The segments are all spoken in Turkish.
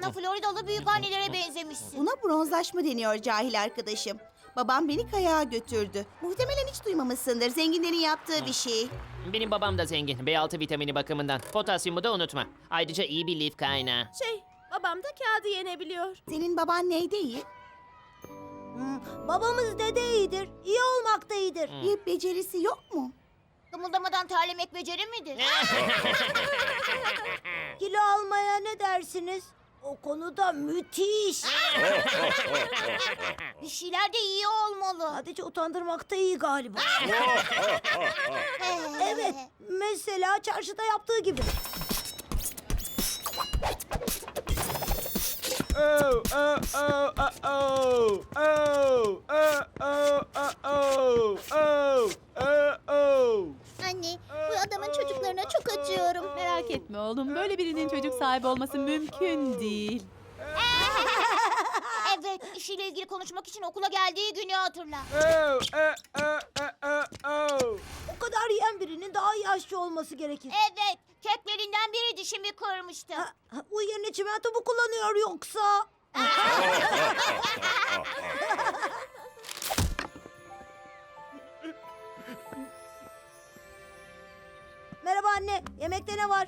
Sana Floridalı büyükannelere benzemişsin. Buna bronzlaşma deniyor cahil arkadaşım. Babam beni kayağa götürdü. Muhtemelen hiç duymamışsındır. Zenginlerin yaptığı bir şey. Benim babam da zengin. B6 vitamini bakımından. Potasyumu da unutma. Ayrıca iyi bir lif kaynağı. Şey, babam da kağıdı yenebiliyor. Senin baban neyde iyi? Hmm, babamız dede iyidir. İyi olmak da iyidir. Bir becerisi yok mu? Kımıldamadan terlemek beceri midir? Kilo almaya ne dersiniz? O konuda müthiş. bir şeyler de iyi olmalı. Sadece utandırmakta iyi galiba. evet, mesela çarşıda yaptığı gibi. Oh, oh, oh, oh, oh, oh, oh, oh, oh, oh, oh, oh, oh. Anne, bu adamın çocuklarına çok acıyorum. Merak etme oğlum, böyle birinin çocuk sahibi olması mümkün değil. Evet, işiyle ilgili konuşmak için okula geldiği günü hatırla. Oh, oh, oh. O kadar yiyen birinin daha yaşlı olması gerekir. Evet, keklerinden biri dişimi kırmıştı. Ha, ha, bu yerine çimento mu kullanıyor yoksa? anne, yemekte ne var?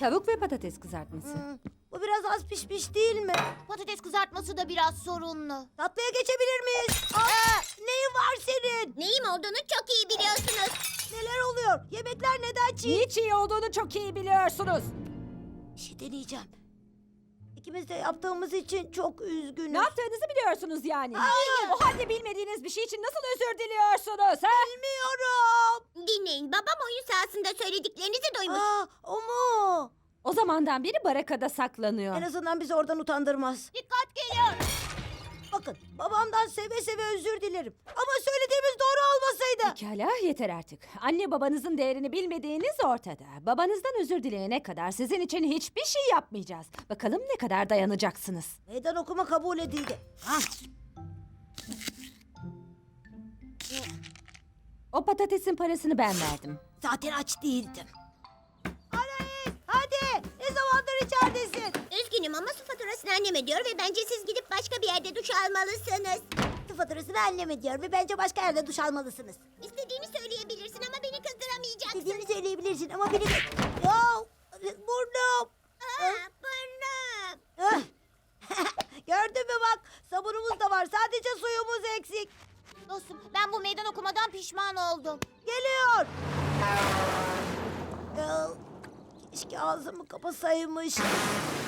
Tavuk ve patates kızartması. Hmm, bu biraz az pişmiş değil mi? Patates kızartması da biraz sorunlu. Tatlıya geçebilir miyiz? Aa, neyin var senin? Neyim olduğunu çok iyi biliyorsunuz. Neler oluyor? Yemekler neden çiğ? Niçin iyi olduğunu çok iyi biliyorsunuz. Bir şey deneyeceğim. İkimiz de yaptığımız için çok üzgünüz. Ne yaptığınızı biliyorsunuz yani. Hayır. O halde bilmediğiniz bir şey için nasıl özür diliyorsunuz? Ha? Sahasında söylediklerinizi duymuş. Aa, o mu? O zamandan beri barakada saklanıyor. En azından bizi oradan utandırmaz. Dikkat geliyor. Bakın babamdan seve seve özür dilerim. Ama söylediğimiz doğru olmasaydı. Pekala yeter artık. Anne babanızın değerini bilmediğiniz ortada. Babanızdan özür dileyene kadar sizin için hiçbir şey yapmayacağız. Bakalım ne kadar dayanacaksınız. Meydan okuma kabul edildi. Hah, O patatesin parasını ben verdim. Zaten aç değildim. Anaïs hadi ne zamandır içeridesin? Üzgünüm ama su faturasını annem ödüyor ve bence siz gidip başka bir yerde duş almalısınız. Su faturasını annem ödüyor ve bence başka yerde duş almalısınız. İstediğini söyleyebilirsin ama beni kızdıramayacaksın. Dediğini söyleyebilirsin ama beni... Ya burnum. Aa, burnum. Ah. Gördün mü bak sabunumuz da var sadece suyumuz eksik. Dostum ben bu meydan okumadan pişman oldum. Geliyor. Ağzımı kapasaymış.